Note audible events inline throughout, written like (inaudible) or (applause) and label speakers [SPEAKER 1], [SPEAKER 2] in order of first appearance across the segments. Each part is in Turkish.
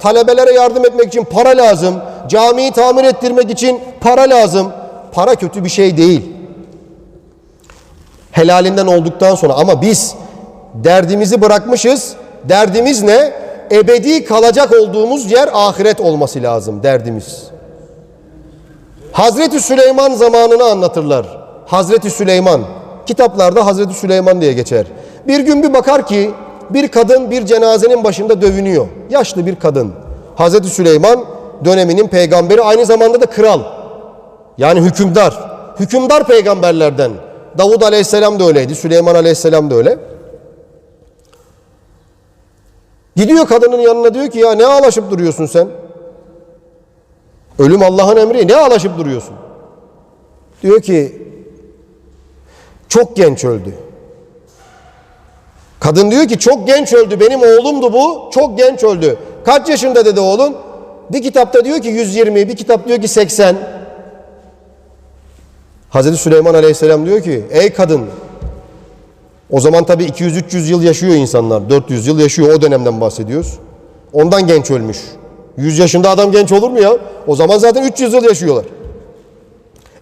[SPEAKER 1] talebelere yardım etmek için para lazım. Camiyi tamir ettirmek için para lazım. Para kötü bir şey değil. Helalinden olduktan sonra ama biz derdimizi bırakmışız. Derdimiz ne? Ebedi kalacak olduğumuz yer ahiret olması lazım derdimiz. Hazreti Süleyman zamanını anlatırlar. Hazreti Süleyman. Kitaplarda Hazreti Süleyman diye geçer. Bir gün bir bakar ki bir kadın bir cenazenin başında dövünüyor. Yaşlı bir kadın. Hazreti Süleyman döneminin peygamberi aynı zamanda da kral. Yani hükümdar. Hükümdar peygamberlerden. Davud aleyhisselam da öyleydi. Süleyman aleyhisselam da öyle. Gidiyor kadının yanına diyor ki ya ne ağlaşıp duruyorsun sen? Ölüm Allah'ın emri. Ne ağlaşıp duruyorsun? Diyor ki çok genç öldü. Kadın diyor ki çok genç öldü. Benim oğlumdu bu. Çok genç öldü. Kaç yaşında dedi oğlun? Bir kitapta diyor ki 120, bir kitap diyor ki 80. Hazreti Süleyman Aleyhisselam diyor ki ey kadın o zaman tabi 200-300 yıl yaşıyor insanlar. 400 yıl yaşıyor o dönemden bahsediyoruz. Ondan genç ölmüş. 100 yaşında adam genç olur mu ya? O zaman zaten 300 yıl yaşıyorlar.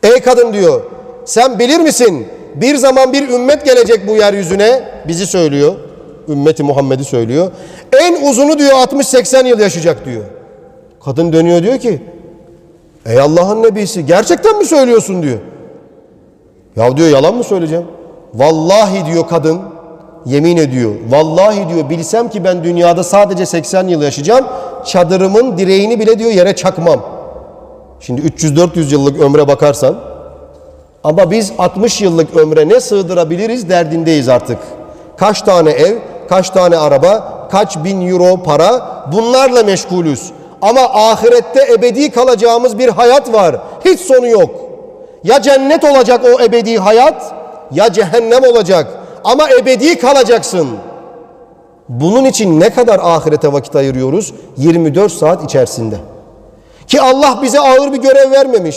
[SPEAKER 1] Ey kadın diyor sen bilir misin bir zaman bir ümmet gelecek bu yeryüzüne bizi söylüyor. Ümmeti Muhammed'i söylüyor. En uzunu diyor 60-80 yıl yaşayacak diyor. Kadın dönüyor diyor ki ey Allah'ın nebisi gerçekten mi söylüyorsun diyor. Ya diyor yalan mı söyleyeceğim? Vallahi diyor kadın yemin ediyor. Vallahi diyor bilsem ki ben dünyada sadece 80 yıl yaşayacağım. Çadırımın direğini bile diyor yere çakmam. Şimdi 300-400 yıllık ömre bakarsan ama biz 60 yıllık ömre ne sığdırabiliriz derdindeyiz artık. Kaç tane ev, kaç tane araba, kaç bin euro para bunlarla meşgulüz. Ama ahirette ebedi kalacağımız bir hayat var. Hiç sonu yok. Ya cennet olacak o ebedi hayat ya cehennem olacak. Ama ebedi kalacaksın. Bunun için ne kadar ahirete vakit ayırıyoruz? 24 saat içerisinde. Ki Allah bize ağır bir görev vermemiş.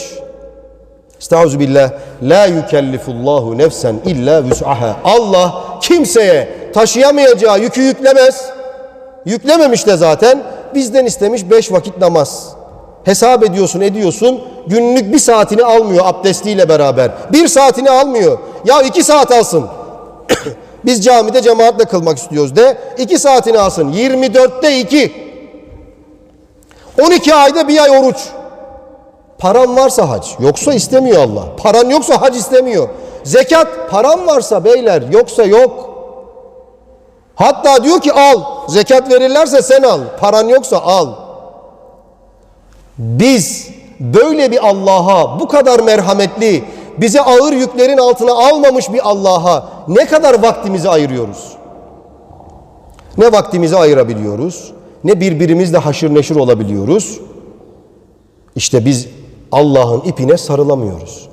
[SPEAKER 1] Estağfirullah. La yükellifullahu nefsen illa vüs'aha. Allah kimseye taşıyamayacağı yükü yüklemez. Yüklememiş de zaten. Bizden istemiş beş vakit namaz. Hesap ediyorsun ediyorsun. Günlük bir saatini almıyor abdestiyle beraber. Bir saatini almıyor. Ya iki saat alsın. (coughs) Biz camide cemaatle kılmak istiyoruz de. iki saatini alsın. 24'te 2. 12 ayda bir ay oruç. Paran varsa hac. Yoksa istemiyor Allah. Paran yoksa hac istemiyor. Zekat paran varsa beyler yoksa yok. Hatta diyor ki al. Zekat verirlerse sen al. Paran yoksa al. Biz böyle bir Allah'a bu kadar merhametli, bizi ağır yüklerin altına almamış bir Allah'a ne kadar vaktimizi ayırıyoruz? Ne vaktimizi ayırabiliyoruz, ne birbirimizle haşır neşir olabiliyoruz. İşte biz Allah'ın ipine sarılamıyoruz.